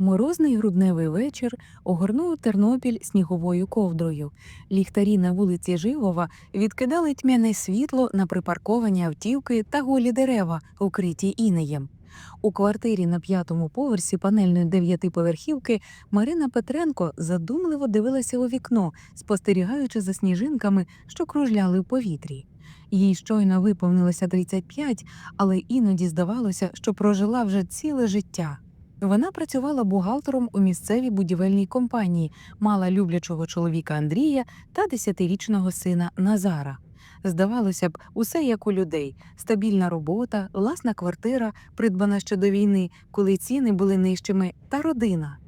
Морозний грудневий вечір огорнув Тернопіль сніговою ковдрою. Ліхтарі на вулиці Живова відкидали тьмяне світло на припарковані автівки та голі дерева, укриті інеєм. У квартирі на п'ятому поверсі панельної дев'ятиповерхівки Марина Петренко задумливо дивилася у вікно, спостерігаючи за сніжинками, що кружляли в повітрі. Їй щойно виповнилося 35, але іноді здавалося, що прожила вже ціле життя. Вона працювала бухгалтером у місцевій будівельній компанії, мала люблячого чоловіка Андрія та десятирічного сина Назара. Здавалося б, усе як у людей: стабільна робота, власна квартира, придбана ще до війни, коли ціни були нижчими, та родина.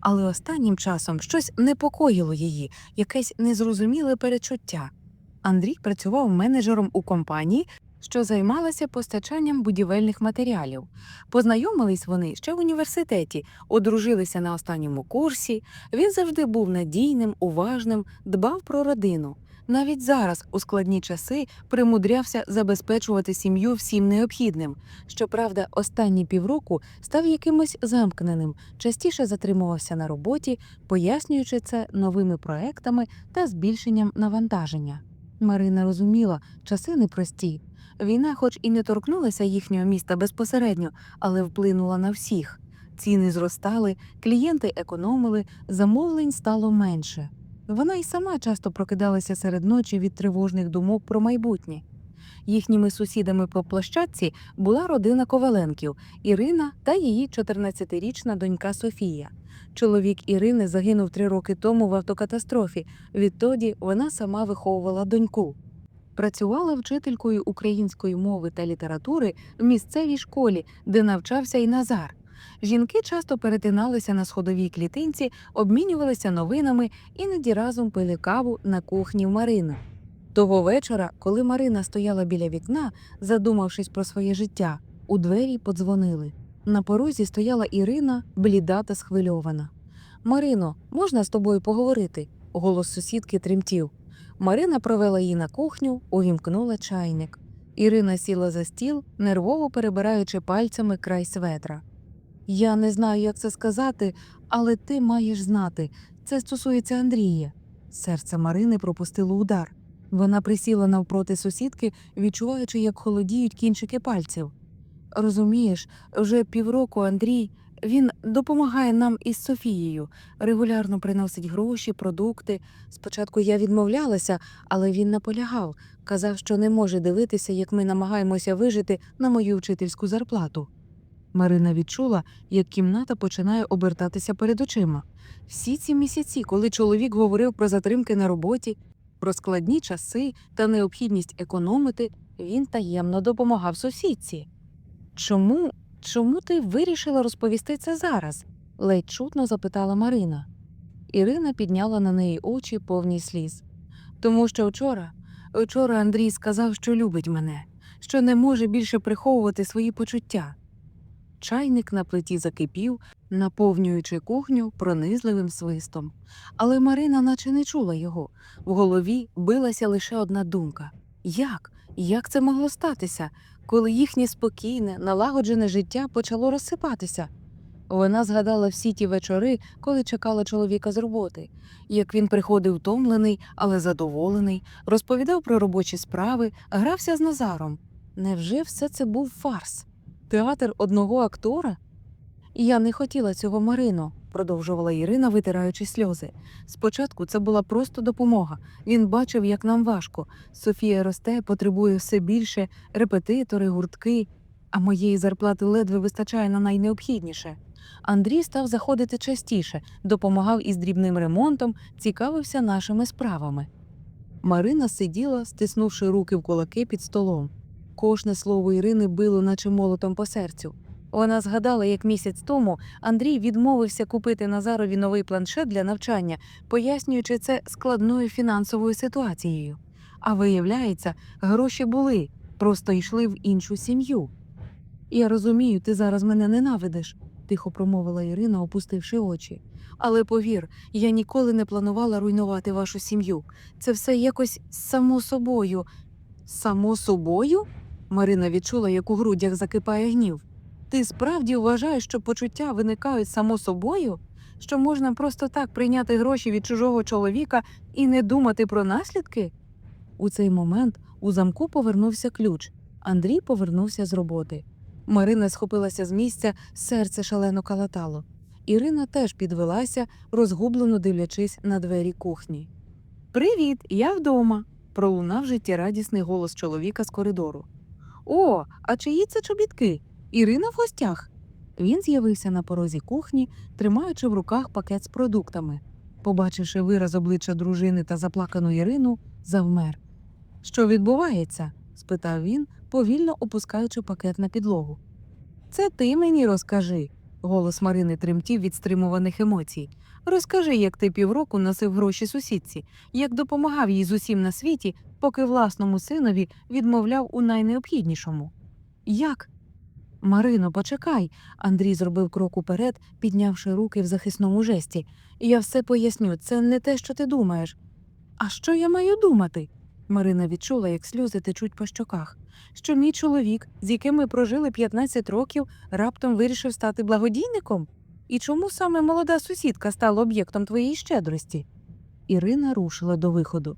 Але останнім часом щось непокоїло її, якесь незрозуміле перечуття. Андрій працював менеджером у компанії, що займалася постачанням будівельних матеріалів. Познайомились вони ще в університеті, одружилися на останньому курсі. Він завжди був надійним, уважним, дбав про родину. Навіть зараз, у складні часи, примудрявся забезпечувати сім'ю всім необхідним. Щоправда, останні півроку став якимось замкненим, частіше затримувався на роботі, пояснюючи це новими проектами та збільшенням навантаження. Марина розуміла, часи непрості. Війна, хоч і не торкнулася їхнього міста безпосередньо, але вплинула на всіх. Ціни зростали, клієнти економили, замовлень стало менше. Вона й сама часто прокидалася серед ночі від тривожних думок про майбутнє. Їхніми сусідами по площадці була родина Коваленків Ірина та її 14-річна донька Софія. Чоловік Ірини загинув три роки тому в автокатастрофі. Відтоді вона сама виховувала доньку. Працювала вчителькою української мови та літератури в місцевій школі, де навчався і Назар. Жінки часто перетиналися на сходовій клітинці, обмінювалися новинами, іноді разом пили каву на кухні в Марини. Того вечора, коли Марина стояла біля вікна, задумавшись про своє життя, у двері подзвонили. На порозі стояла Ірина, бліда та схвильована. Марино, можна з тобою поговорити? Голос сусідки тремтів. Марина провела її на кухню, увімкнула чайник. Ірина сіла за стіл, нервово перебираючи пальцями край светра. Я не знаю, як це сказати, але ти маєш знати. Це стосується Андрія. Серце Марини пропустило удар. Вона присіла навпроти сусідки, відчуваючи, як холодіють кінчики пальців. Розумієш, вже півроку Андрій він допомагає нам із Софією, регулярно приносить гроші, продукти. Спочатку я відмовлялася, але він наполягав, казав, що не може дивитися, як ми намагаємося вижити на мою вчительську зарплату. Марина відчула, як кімната починає обертатися перед очима. Всі ці місяці, коли чоловік говорив про затримки на роботі, про складні часи та необхідність економити, він таємно допомагав сусідці. Чому, чому ти вирішила розповісти це зараз? ледь чутно запитала Марина. Ірина підняла на неї очі повні сліз. Тому що вчора, вчора Андрій сказав, що любить мене, що не може більше приховувати свої почуття. Чайник на плиті закипів, наповнюючи кухню пронизливим свистом. Але Марина наче не чула його. В голові билася лише одна думка як? Як це могло статися, коли їхнє спокійне, налагоджене життя почало розсипатися? Вона згадала всі ті вечори, коли чекала чоловіка з роботи, як він приходив втомлений, але задоволений, розповідав про робочі справи, грався з Назаром. Невже все це був фарс? Театр одного актора? Я не хотіла цього Марино, продовжувала Ірина, витираючи сльози. Спочатку це була просто допомога. Він бачив, як нам важко. Софія росте, потребує все більше, репетитори, гуртки, а моєї зарплати ледве вистачає на найнеобхідніше. Андрій став заходити частіше, допомагав із дрібним ремонтом, цікавився нашими справами. Марина сиділа, стиснувши руки в кулаки під столом. Кожне слово Ірини било, наче молотом по серцю. Вона згадала, як місяць тому Андрій відмовився купити Назарові новий планшет для навчання, пояснюючи це складною фінансовою ситуацією. А виявляється, гроші були, просто йшли в іншу сім'ю. Я розумію, ти зараз мене ненавидиш, тихо промовила Ірина, опустивши очі. Але повір, я ніколи не планувала руйнувати вашу сім'ю. Це все якось само собою. Само собою? Марина відчула, як у грудях закипає гнів. Ти справді вважаєш, що почуття виникають само собою? Що можна просто так прийняти гроші від чужого чоловіка і не думати про наслідки? У цей момент у замку повернувся ключ. Андрій повернувся з роботи. Марина схопилася з місця, серце шалено калатало. Ірина теж підвелася, розгублено дивлячись на двері кухні. Привіт, я вдома. пролунав життєрадісний голос чоловіка з коридору. О, а чиї це чобітки? Ірина в гостях. Він з'явився на порозі кухні, тримаючи в руках пакет з продуктами. Побачивши вираз обличчя дружини та заплакану Ірину, завмер. Що відбувається? спитав він, повільно опускаючи пакет на підлогу. Це ти мені розкажи. Голос Марини тремтів від стримуваних емоцій. Розкажи, як ти півроку носив гроші сусідці, як допомагав їй з усім на світі, поки власному синові відмовляв у найнеобхіднішому. Як? Марино, почекай. Андрій зробив крок уперед, піднявши руки в захисному жесті. Я все поясню, це не те, що ти думаєш. А що я маю думати? Марина відчула, як сльози течуть по щоках. Що мій чоловік, з яким ми прожили 15 років, раптом вирішив стати благодійником? І чому саме молода сусідка стала об'єктом твоєї щедрості? Ірина рушила до виходу.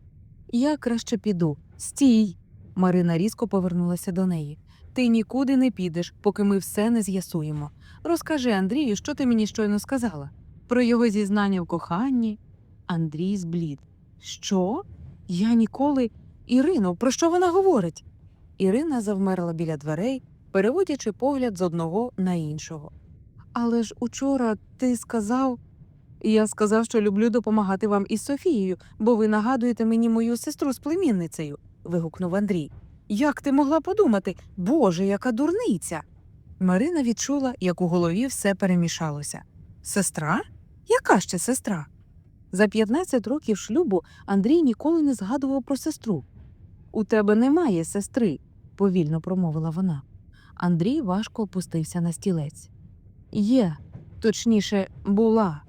Я краще піду. Стій. Марина різко повернулася до неї. Ти нікуди не підеш, поки ми все не з'ясуємо. Розкажи Андрію, що ти мені щойно сказала. Про його зізнання в коханні. Андрій зблід. Що? Я ніколи. Ірино, про що вона говорить? Ірина завмерла біля дверей, переводячи погляд з одного на іншого. Але ж учора ти сказав. Я сказав, що люблю допомагати вам із Софією, бо ви нагадуєте мені мою сестру з племінницею. вигукнув Андрій. Як ти могла подумати? Боже, яка дурниця. Марина відчула, як у голові все перемішалося. Сестра? Яка ще сестра? За 15 років шлюбу Андрій ніколи не згадував про сестру. У тебе немає сестри, повільно промовила вона. Андрій важко опустився на стілець. Є, точніше, була.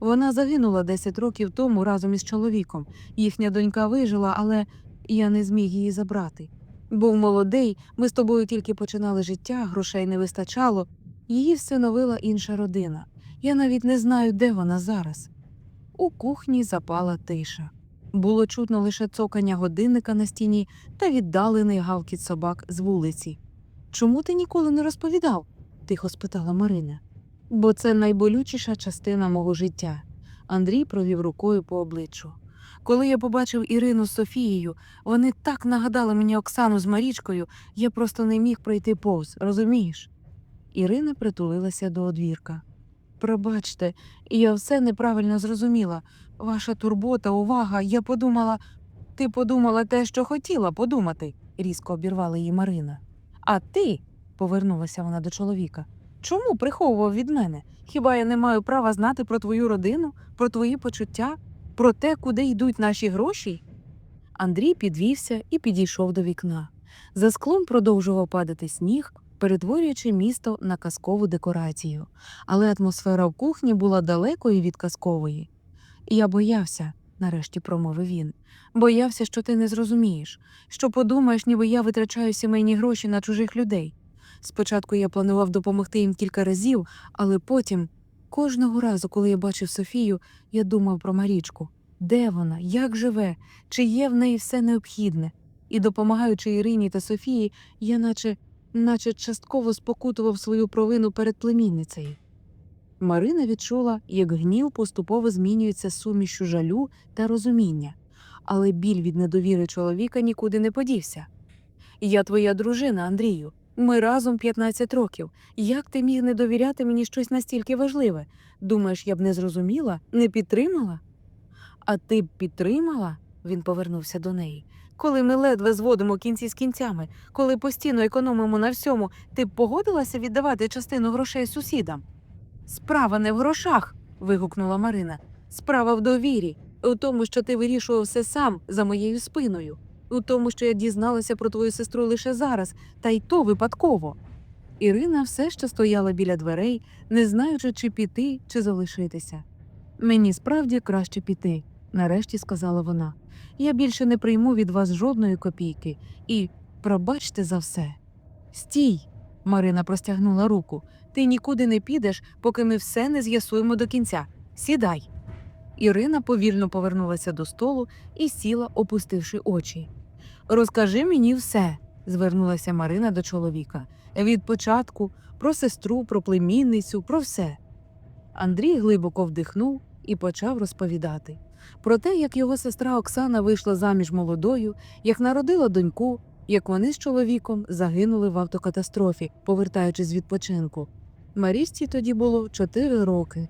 Вона загинула 10 років тому разом із чоловіком. Їхня донька вижила, але я не зміг її забрати. Був молодий, ми з тобою тільки починали життя, грошей не вистачало. Її всиновила інша родина. Я навіть не знаю, де вона зараз. У кухні запала тиша. Було чутно лише цокання годинника на стіні та віддалений гавкіт собак з вулиці. Чому ти ніколи не розповідав? тихо спитала Марина. Бо це найболючіша частина мого життя. Андрій провів рукою по обличчю. Коли я побачив Ірину з Софією, вони так нагадали мені Оксану з Марічкою, я просто не міг пройти повз, розумієш? Ірина притулилася до одвірка. Пробачте, я все неправильно зрозуміла. Ваша турбота, увага, я подумала. Ти подумала те, що хотіла подумати, різко обірвала її Марина. А ти, повернулася вона до чоловіка, чому приховував від мене? Хіба я не маю права знати про твою родину, про твої почуття, про те, куди йдуть наші гроші? Андрій підвівся і підійшов до вікна. За склом продовжував падати сніг, перетворюючи місто на казкову декорацію, але атмосфера в кухні була далекою від казкової. Я боявся, нарешті промовив він. Боявся, що ти не зрозумієш, що подумаєш, ніби я витрачаю сімейні гроші на чужих людей. Спочатку я планував допомогти їм кілька разів, але потім, кожного разу, коли я бачив Софію, я думав про Марічку. Де вона, як живе, чи є в неї все необхідне? І допомагаючи Ірині та Софії, я наче, наче частково спокутував свою провину перед племінницею. Марина відчула, як гнів поступово змінюється сумішю жалю та розуміння, але біль від недовіри чоловіка нікуди не подівся. Я твоя дружина, Андрію. Ми разом 15 років. Як ти міг не довіряти мені щось настільки важливе? Думаєш, я б не зрозуміла, не підтримала? А ти б підтримала? Він повернувся до неї. Коли ми ледве зводимо кінці з кінцями, коли постійно економимо на всьому, ти б погодилася віддавати частину грошей сусідам? Справа не в грошах. вигукнула Марина. Справа в довірі, у тому, що ти вирішував все сам за моєю спиною, у тому, що я дізналася про твою сестру лише зараз, та й то випадково. Ірина все ще стояла біля дверей, не знаючи, чи піти, чи залишитися. Мені справді краще піти, нарешті сказала вона. Я більше не прийму від вас жодної копійки і пробачте за все. Стій. Марина простягнула руку. Ти нікуди не підеш, поки ми все не з'ясуємо до кінця. Сідай. Ірина повільно повернулася до столу і сіла, опустивши очі. Розкажи мені все, звернулася Марина до чоловіка. Від початку про сестру, про племінницю, про все. Андрій глибоко вдихнув і почав розповідати про те, як його сестра Оксана вийшла заміж молодою, як народила доньку, як вони з чоловіком загинули в автокатастрофі, повертаючись з відпочинку. Марічці тоді було чотири роки.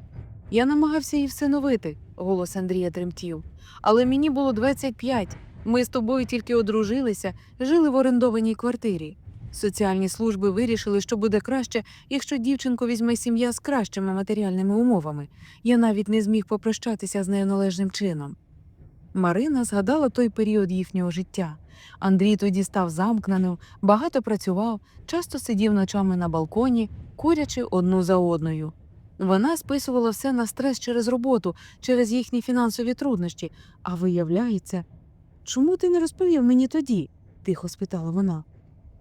Я намагався її всиновити, голос Андрія тремтів. Але мені було 25. Ми з тобою тільки одружилися, жили в орендованій квартирі. Соціальні служби вирішили, що буде краще, якщо дівчинку візьме сім'я з кращими матеріальними умовами. Я навіть не зміг попрощатися з нею належним чином. Марина згадала той період їхнього життя. Андрій тоді став замкненим, багато працював, часто сидів ночами на балконі, курячи одну за одною. Вона списувала все на стрес через роботу, через їхні фінансові труднощі. А виявляється, чому ти не розповів мені тоді? тихо спитала вона.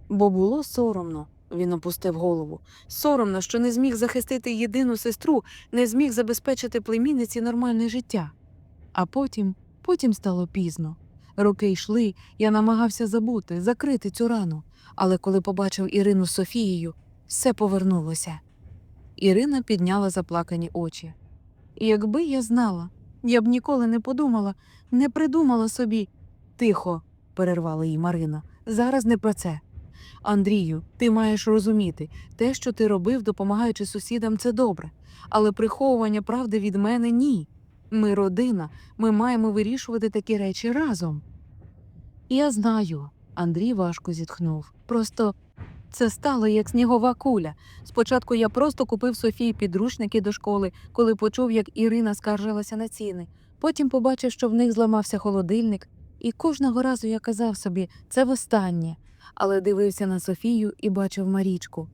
Бо було соромно, він опустив голову. Соромно, що не зміг захистити єдину сестру, не зміг забезпечити племінниці нормальне життя. А потім, потім стало пізно. Роки йшли, я намагався забути, закрити цю рану. Але коли побачив Ірину з Софією, все повернулося. Ірина підняла заплакані очі. Якби я знала, я б ніколи не подумала, не придумала собі. Тихо, перервала її Марина. Зараз не про це. Андрію, ти маєш розуміти, те, що ти робив, допомагаючи сусідам, це добре. Але приховування правди від мене ні. Ми родина, ми маємо вирішувати такі речі разом. Я знаю, Андрій важко зітхнув. Просто це стало як снігова куля. Спочатку я просто купив Софії підручники до школи, коли почув, як Ірина скаржилася на ціни. Потім побачив, що в них зламався холодильник, і кожного разу я казав собі, це востаннє, але дивився на Софію і бачив Марічку.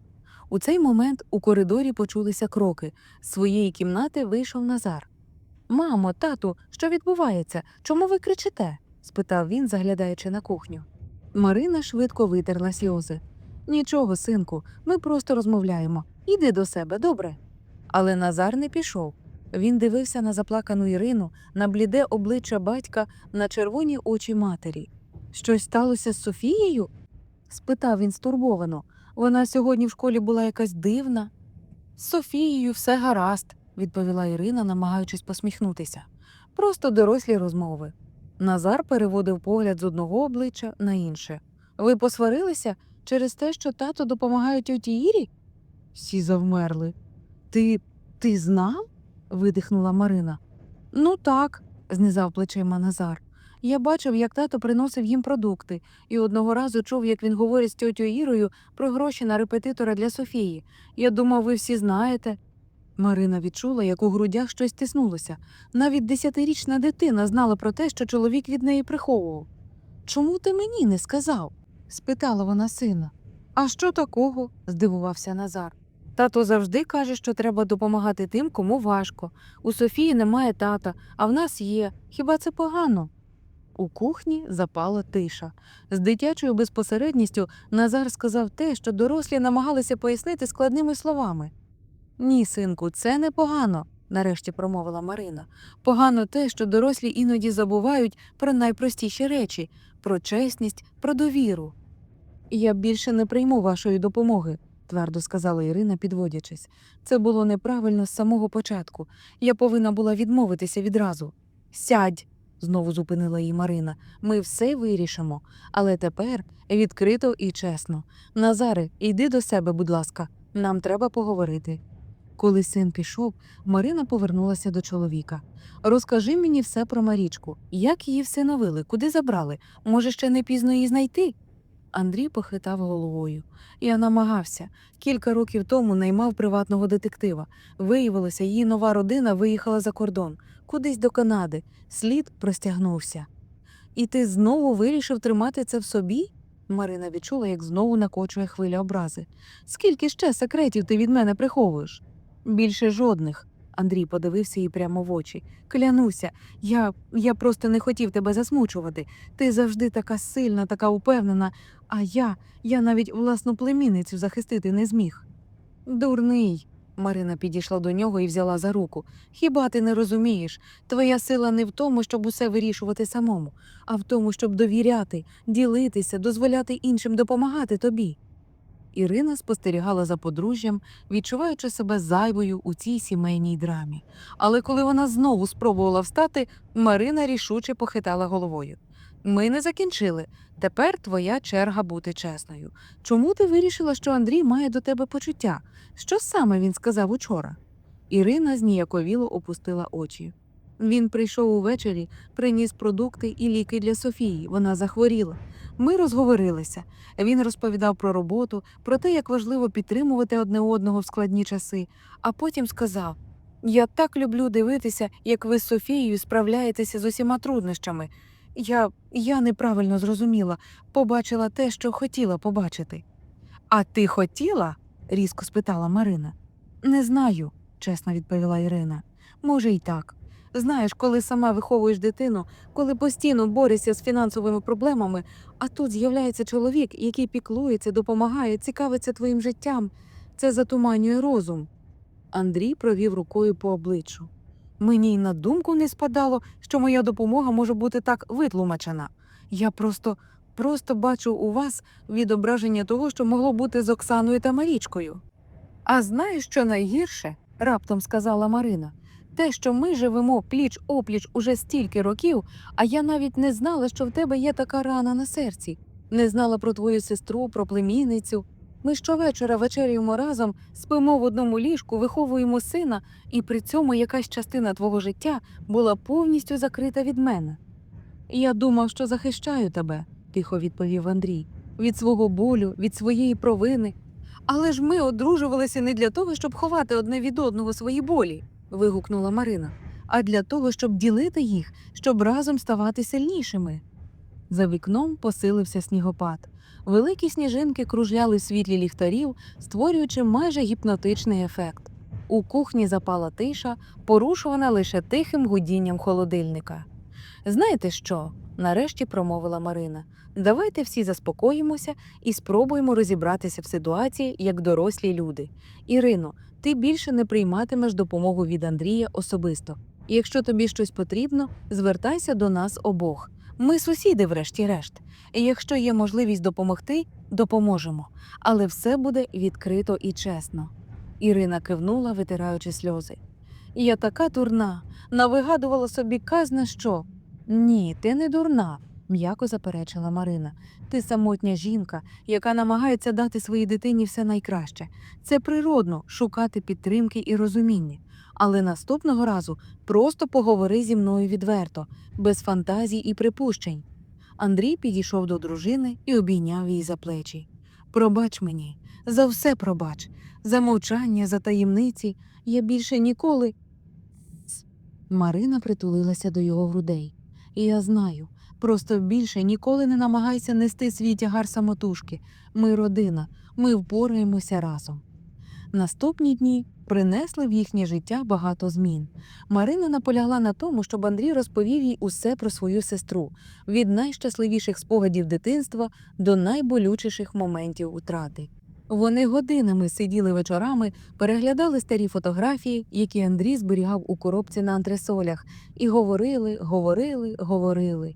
У цей момент у коридорі почулися кроки. З своєї кімнати вийшов Назар. Мамо, тату, що відбувається? Чому ви кричите? спитав він, заглядаючи на кухню. Марина швидко витерла сльози. Нічого, синку, ми просто розмовляємо. Іди до себе, добре. Але Назар не пішов. Він дивився на заплакану Ірину, на бліде обличчя батька, на червоні очі матері. Щось сталося з Софією? спитав він стурбовано. Вона сьогодні в школі була якась дивна. З Софією все гаразд, відповіла Ірина, намагаючись посміхнутися. Просто дорослі розмови. Назар переводив погляд з одного обличчя на інше. Ви посварилися через те, що тато допомагає тьоті Ірі? Всі завмерли. Ти ти знав? Видихнула Марина. Ну так, знизав плечима Назар. Я бачив, як тато приносив їм продукти, і одного разу чув, як він говорить з тьотю Ірою про гроші на репетитора для Софії. Я думав, ви всі знаєте. Марина відчула, як у грудях щось тиснулося. Навіть десятирічна дитина знала про те, що чоловік від неї приховував. Чому ти мені не сказав? спитала вона сина. А що такого? здивувався Назар. Тато завжди каже, що треба допомагати тим, кому важко. У Софії немає тата, а в нас є. Хіба це погано? У кухні запала тиша. З дитячою безпосередністю Назар сказав те, що дорослі намагалися пояснити складними словами. Ні, синку, це не погано, нарешті промовила Марина. Погано те, що дорослі іноді забувають про найпростіші речі про чесність, про довіру. Я більше не прийму вашої допомоги, твердо сказала Ірина, підводячись. Це було неправильно з самого початку. Я повинна була відмовитися відразу. Сядь, знову зупинила її Марина. Ми все вирішимо. Але тепер відкрито і чесно. Назаре, йди до себе, будь ласка, нам треба поговорити. Коли син пішов, Марина повернулася до чоловіка. Розкажи мені все про Марічку. Як її всиновили, куди забрали? Може, ще не пізно її знайти? Андрій похитав головою. Я намагався. Кілька років тому наймав приватного детектива. Виявилося, її нова родина виїхала за кордон, кудись до Канади. Слід простягнувся. І ти знову вирішив тримати це в собі? Марина відчула, як знову накочує хвиля образи. Скільки ще секретів ти від мене приховуєш? Більше жодних. Андрій подивився їй прямо в очі. Клянуся, я, я просто не хотів тебе засмучувати. Ти завжди така сильна, така упевнена, а я, я навіть власну племінницю захистити не зміг. Дурний. Марина підійшла до нього і взяла за руку. Хіба ти не розумієш? Твоя сила не в тому, щоб усе вирішувати самому, а в тому, щоб довіряти, ділитися, дозволяти іншим допомагати тобі. Ірина спостерігала за подружжям, відчуваючи себе зайвою у цій сімейній драмі. Але коли вона знову спробувала встати, Марина рішуче похитала головою. Ми не закінчили. Тепер твоя черга бути чесною. Чому ти вирішила, що Андрій має до тебе почуття? Що саме він сказав учора? Ірина зніяковіло опустила очі. Він прийшов увечері, приніс продукти і ліки для Софії. Вона захворіла. Ми розговорилися. Він розповідав про роботу, про те, як важливо підтримувати одне одного в складні часи, а потім сказав: Я так люблю дивитися, як ви з Софією справляєтеся з усіма труднощами. Я, я неправильно зрозуміла, побачила те, що хотіла побачити. А ти хотіла? різко спитала Марина. Не знаю, чесно відповіла Ірина. Може, й так. Знаєш, коли сама виховуєш дитину, коли постійно борешся з фінансовими проблемами, а тут з'являється чоловік, який піклується, допомагає, цікавиться твоїм життям, це затуманює розум. Андрій провів рукою по обличчю. Мені й на думку не спадало, що моя допомога може бути так витлумачена. Я просто, просто бачу у вас відображення того, що могло бути з Оксаною та Марічкою. А знаєш, що найгірше? раптом сказала Марина. Те, що ми живемо пліч опліч уже стільки років, а я навіть не знала, що в тебе є така рана на серці. Не знала про твою сестру, про племінницю. Ми щовечора вечерюємо разом, спимо в одному ліжку, виховуємо сина, і при цьому якась частина твого життя була повністю закрита від мене. Я думав, що захищаю тебе, тихо відповів Андрій, від свого болю, від своєї провини. Але ж ми одружувалися не для того, щоб ховати одне від одного свої болі, вигукнула Марина, а для того, щоб ділити їх, щоб разом ставати сильнішими. За вікном посилився снігопад. Великі сніжинки кружляли в світлі ліхтарів, створюючи майже гіпнотичний ефект. У кухні запала тиша, порушувана лише тихим гудінням холодильника. Знаєте що? нарешті промовила Марина. Давайте всі заспокоїмося і спробуємо розібратися в ситуації як дорослі люди. Ірино, ти більше не прийматимеш допомогу від Андрія особисто. І якщо тобі щось потрібно, звертайся до нас обох. Ми сусіди, врешті-решт. І якщо є можливість допомогти, допоможемо. Але все буде відкрито і чесно. Ірина кивнула, витираючи сльози. Я така дурна, навигадувала собі казна що. Ні, ти не дурна, м'яко заперечила Марина. Ти самотня жінка, яка намагається дати своїй дитині все найкраще. Це природно шукати підтримки і розуміння. Але наступного разу просто поговори зі мною відверто, без фантазій і припущень. Андрій підійшов до дружини і обійняв її за плечі. Пробач мені, за все пробач, за мовчання, за таємниці. Я більше ніколи. Марина притулилася до його грудей. Я знаю, просто більше ніколи не намагайся нести свій тягар самотужки. Ми родина, ми впораємося разом. Наступні дні принесли в їхнє життя багато змін. Марина наполягла на тому, щоб Андрій розповів їй усе про свою сестру від найщасливіших спогадів дитинства до найболючіших моментів утрати. Вони годинами сиділи вечорами, переглядали старі фотографії, які Андрій зберігав у коробці на антресолях, і говорили, говорили, говорили.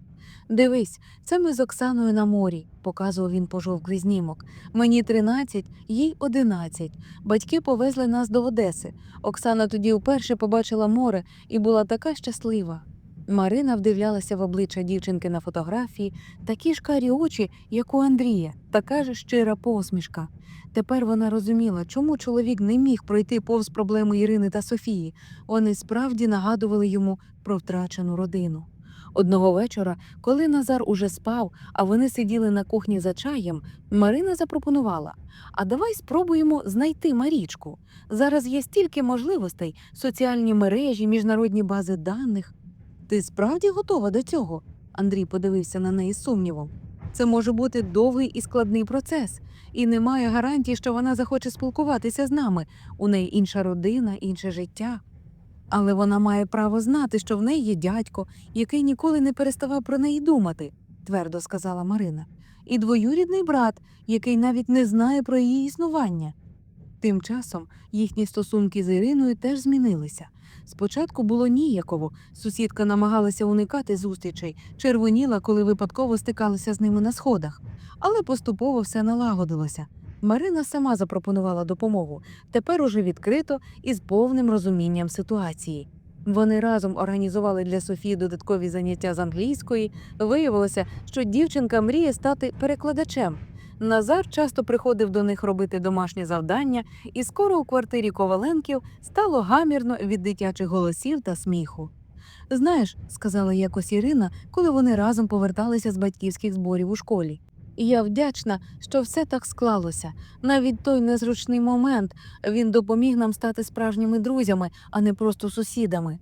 Дивись, це ми з Оксаною на морі, показував він пожовклий знімок. Мені 13, їй 11. Батьки повезли нас до Одеси. Оксана тоді вперше побачила море і була така щаслива. Марина вдивлялася в обличчя дівчинки на фотографії, такі ж карі очі, як у Андрія, така ж щира посмішка. Тепер вона розуміла, чому чоловік не міг пройти повз проблеми Ірини та Софії. Вони справді нагадували йому про втрачену родину. Одного вечора, коли Назар уже спав, а вони сиділи на кухні за чаєм, Марина запропонувала: А давай спробуємо знайти Марічку. Зараз є стільки можливостей: соціальні мережі, міжнародні бази даних. Ти справді готова до цього? Андрій подивився на неї з сумнівом. Це може бути довгий і складний процес, і немає гарантії, що вона захоче спілкуватися з нами. У неї інша родина, інше життя. Але вона має право знати, що в неї є дядько, який ніколи не переставав про неї думати, твердо сказала Марина, і двоюрідний брат, який навіть не знає про її існування. Тим часом їхні стосунки з Іриною теж змінилися. Спочатку було ніяково, сусідка намагалася уникати зустрічей, червоніла, коли випадково стикалася з ними на сходах. Але поступово все налагодилося. Марина сама запропонувала допомогу, тепер уже відкрито і з повним розумінням ситуації. Вони разом організували для Софії додаткові заняття з англійської. Виявилося, що дівчинка мріє стати перекладачем. Назар часто приходив до них робити домашнє завдання, і скоро у квартирі Коваленків стало гамірно від дитячих голосів та сміху. Знаєш, сказала якось Ірина, коли вони разом поверталися з батьківських зборів у школі. І я вдячна, що все так склалося. Навіть той незручний момент він допоміг нам стати справжніми друзями, а не просто сусідами.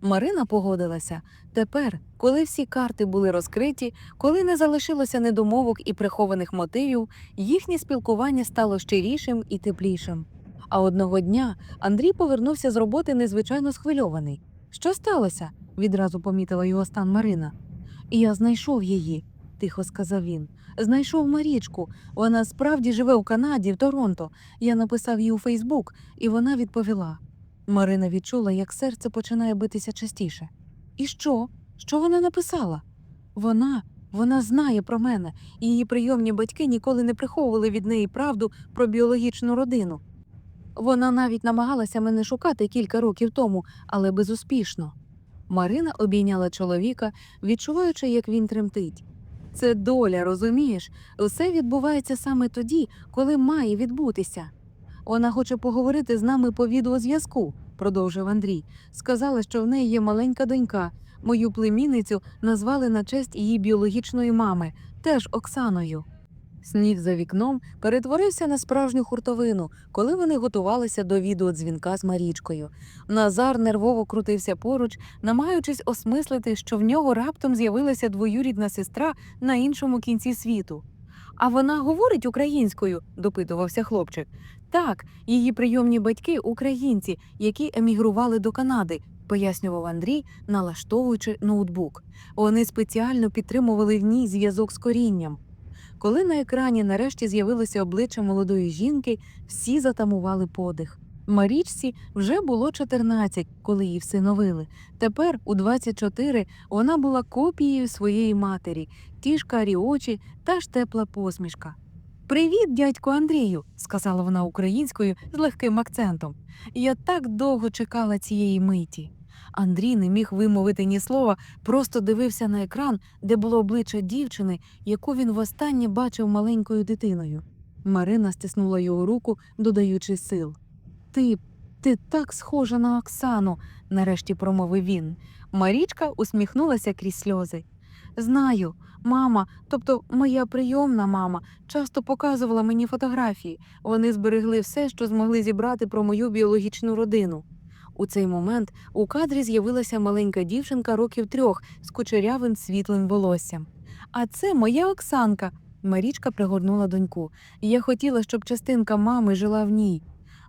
Марина погодилася тепер, коли всі карти були розкриті, коли не залишилося недомовок і прихованих мотивів, їхнє спілкування стало щирішим і теплішим. А одного дня Андрій повернувся з роботи незвичайно схвильований. Що сталося? відразу помітила його стан Марина. І я знайшов її, тихо сказав він. Знайшов Марічку. Вона справді живе у Канаді, в Торонто. Я написав їй у Фейсбук, і вона відповіла. Марина відчула, як серце починає битися частіше. І що? Що вона написала? Вона, вона знає про мене. Її прийомні батьки ніколи не приховували від неї правду про біологічну родину. Вона навіть намагалася мене шукати кілька років тому, але безуспішно. Марина обійняла чоловіка, відчуваючи, як він тремтить. Це доля, розумієш? Все відбувається саме тоді, коли має відбутися. Вона хоче поговорити з нами по відеозв'язку, продовжив Андрій. Сказала, що в неї є маленька донька. Мою племінницю назвали на честь її біологічної мами, теж Оксаною. Сніг за вікном перетворився на справжню хуртовину, коли вони готувалися до відеодзвінка з Марічкою. Назар нервово крутився поруч, намагаючись осмислити, що в нього раптом з'явилася двоюрідна сестра на іншому кінці світу. А вона говорить українською, допитувався хлопчик. Так, її прийомні батьки українці, які емігрували до Канади, пояснював Андрій, налаштовуючи ноутбук. Вони спеціально підтримували в ній зв'язок з корінням. Коли на екрані нарешті з'явилося обличчя молодої жінки, всі затамували подих. Марічці вже було 14, коли її всиновили. Тепер, у 24, вона була копією своєї матері, ті ж карі очі та ж тепла посмішка. Привіт, дядько Андрію, сказала вона українською з легким акцентом. Я так довго чекала цієї миті. Андрій не міг вимовити ні слова, просто дивився на екран, де було обличчя дівчини, яку він востаннє бачив маленькою дитиною. Марина стиснула його руку, додаючи сил. Ти, ти так схожа на Оксану, нарешті промовив він. Марічка усміхнулася крізь сльози. Знаю, мама, тобто моя прийомна мама, часто показувала мені фотографії. Вони зберегли все, що змогли зібрати про мою біологічну родину. У цей момент у кадрі з'явилася маленька дівчинка років трьох з кучерявим світлим волоссям. А це моя Оксанка. Марічка пригорнула доньку. Я хотіла, щоб частинка мами жила в ній.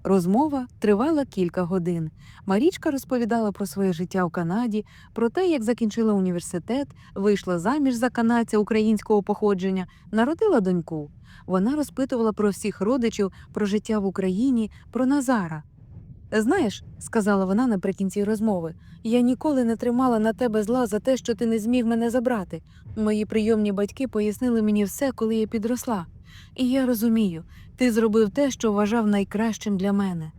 Розмова тривала кілька годин. Марічка розповідала про своє життя в Канаді, про те, як закінчила університет, вийшла заміж за канадця українського походження, народила доньку. Вона розпитувала про всіх родичів, про життя в Україні, про Назара. Знаєш, сказала вона наприкінці розмови, я ніколи не тримала на тебе зла за те, що ти не зміг мене забрати. Мої прийомні батьки пояснили мені все, коли я підросла. І я розумію, ти зробив те, що вважав найкращим для мене.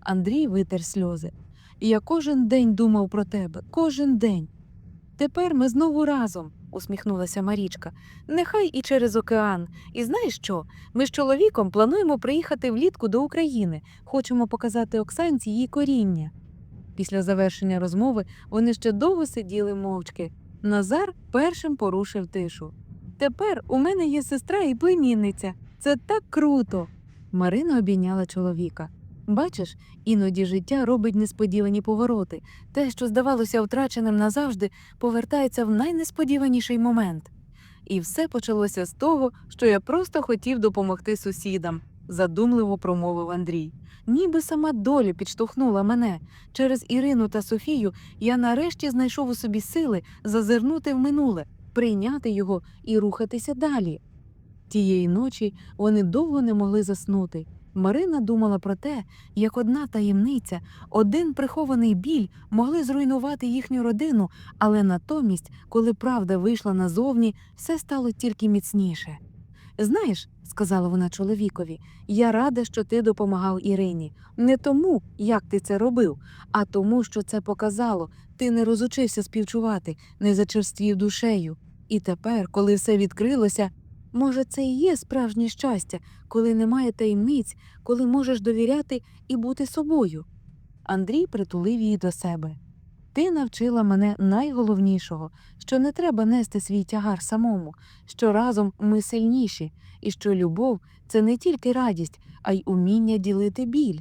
Андрій витер сльози. Я кожен день думав про тебе, кожен день. Тепер ми знову разом, усміхнулася Марічка. Нехай і через океан. І знаєш що? Ми з чоловіком плануємо приїхати влітку до України. Хочемо показати Оксанці її коріння. Після завершення розмови вони ще довго сиділи мовчки. Назар першим порушив тишу. Тепер у мене є сестра і племінниця. Це так круто. Марина обійняла чоловіка. Бачиш, іноді життя робить несподівані повороти. Те, що здавалося втраченим назавжди, повертається в найнесподіваніший момент. І все почалося з того, що я просто хотів допомогти сусідам. задумливо промовив Андрій. Ніби сама доля підштовхнула мене. Через Ірину та Софію я нарешті знайшов у собі сили зазирнути в минуле, прийняти його і рухатися далі. Тієї ночі вони довго не могли заснути. Марина думала про те, як одна таємниця, один прихований біль могли зруйнувати їхню родину, але натомість, коли правда вийшла назовні, все стало тільки міцніше. Знаєш, сказала вона чоловікові, я рада, що ти допомагав Ірині. Не тому, як ти це робив, а тому, що це показало. Ти не розучився співчувати, не зачерствів душею. І тепер, коли все відкрилося, може, це і є справжнє щастя, коли немає таємниць, коли можеш довіряти і бути собою. Андрій притулив її до себе. Ти навчила мене найголовнішого, що не треба нести свій тягар самому, що разом ми сильніші, і що любов це не тільки радість, а й уміння ділити біль.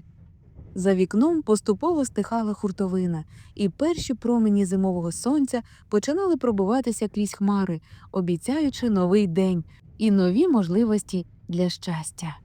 За вікном поступово стихала хуртовина, і перші промені зимового сонця починали пробиватися крізь хмари, обіцяючи новий день і нові можливості для щастя.